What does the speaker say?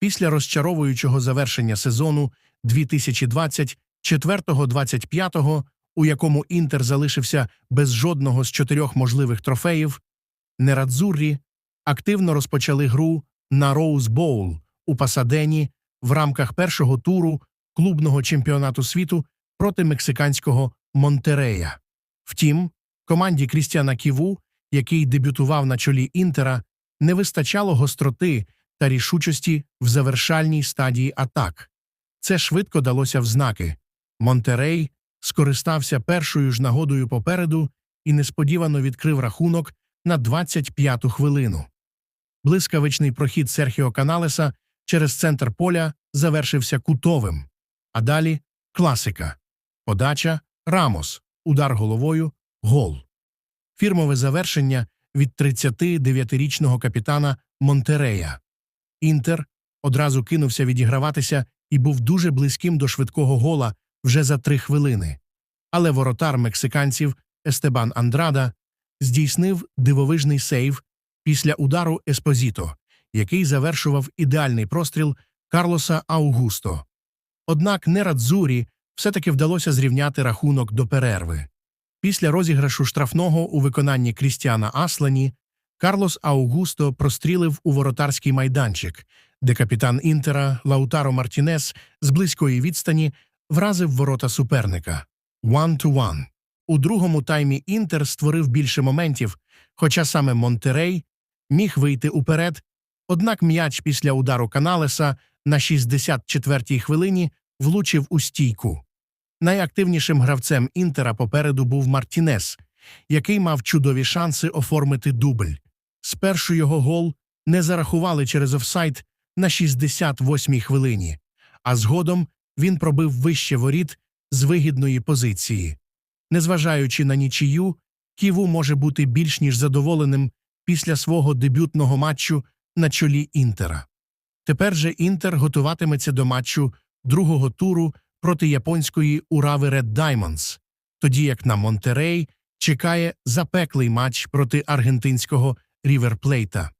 Після розчаровуючого завершення сезону 2024-25, у якому Інтер залишився без жодного з чотирьох можливих трофеїв, Нерадзуррі активно розпочали гру на Роуз Боул у Пасадені в рамках першого туру клубного чемпіонату світу проти мексиканського Монтерея. Втім, команді Крістіана Ківу, який дебютував на чолі Інтера, не вистачало гостроти та рішучості в завершальній стадії атак. Це швидко далося в знаки. Монтерей скористався першою ж нагодою попереду і несподівано відкрив рахунок на 25-ту хвилину. Блискавичний прохід Серхіо Каналеса через центр поля завершився кутовим. А далі класика. Подача Рамос. Удар головою гол. Фірмове завершення від 39-річного капітана Монтерея. Інтер одразу кинувся відіграватися і був дуже близьким до швидкого гола вже за три хвилини. Але воротар мексиканців Естебан Андрада здійснив дивовижний сейв після удару Еспозіто, який завершував ідеальний простріл Карлоса Аугусто. Однак Нерадзурі все-таки вдалося зрівняти рахунок до перерви. Після розіграшу штрафного у виконанні Крістіана Аслані Карлос Аугусто прострілив у воротарський майданчик, де капітан Інтера Лаутаро Мартінес з близької відстані вразив ворота суперника. One-to-one. У другому таймі Інтер створив більше моментів, хоча саме Монтерей міг вийти уперед, однак м'яч після удару Каналеса на 64-й хвилині влучив у стійку. Найактивнішим гравцем Інтера попереду був Мартінес, який мав чудові шанси оформити дубль. Спершу його гол не зарахували через офсайд на 68-й хвилині, а згодом він пробив вище воріт з вигідної позиції. Незважаючи на нічию, Ківу може бути більш ніж задоволеним після свого дебютного матчу на чолі Інтера. Тепер же Інтер готуватиметься до матчу другого туру проти японської Урави Red Diamonds, тоді як на Монтерей чекає запеклий матч проти аргентинського Ріверплейта.